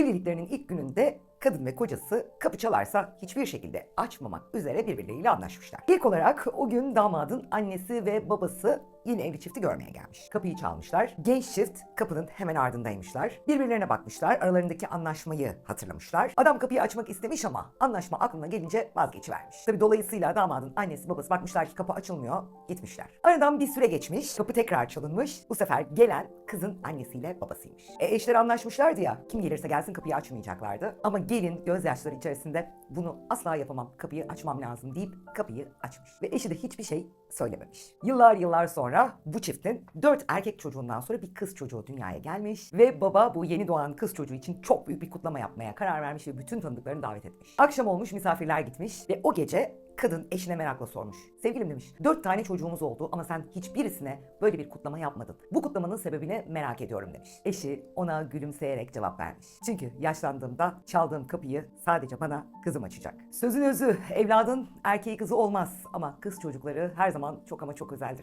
Evliliklerinin ilk gününde kadın ve kocası kapı çalarsa hiçbir şekilde açmamak üzere birbirleriyle anlaşmışlar. İlk olarak o gün damadın annesi ve babası yeni evli çifti görmeye gelmiş. Kapıyı çalmışlar. Genç çift kapının hemen ardındaymışlar. Birbirlerine bakmışlar. Aralarındaki anlaşmayı hatırlamışlar. Adam kapıyı açmak istemiş ama anlaşma aklına gelince vazgeçivermiş. Tabi dolayısıyla damadın annesi babası bakmışlar ki kapı açılmıyor. Gitmişler. Aradan bir süre geçmiş. Kapı tekrar çalınmış. Bu sefer gelen kızın annesiyle babasıymış. E, eşler anlaşmışlardı ya. Kim gelirse gelsin kapıyı açmayacaklardı. Ama gelin gözyaşları içerisinde bunu asla yapamam. Kapıyı açmam lazım deyip kapıyı açmış. Ve eşi de hiçbir şey söylememiş. Yıllar yıllar sonra bu çiftin dört erkek çocuğundan sonra bir kız çocuğu dünyaya gelmiş ve baba bu yeni doğan kız çocuğu için çok büyük bir kutlama yapmaya karar vermiş ve bütün tanıdıklarını davet etmiş. Akşam olmuş misafirler gitmiş ve o gece kadın eşine merakla sormuş. Sevgilim demiş, dört tane çocuğumuz oldu ama sen hiçbirisine böyle bir kutlama yapmadın. Bu kutlamanın sebebini merak ediyorum demiş. Eşi ona gülümseyerek cevap vermiş. Çünkü yaşlandığımda çaldığım kapıyı sadece bana kızım açacak. Sözün özü, evladın erkeği kızı olmaz ama kız çocukları her zaman çok ama çok özeldir.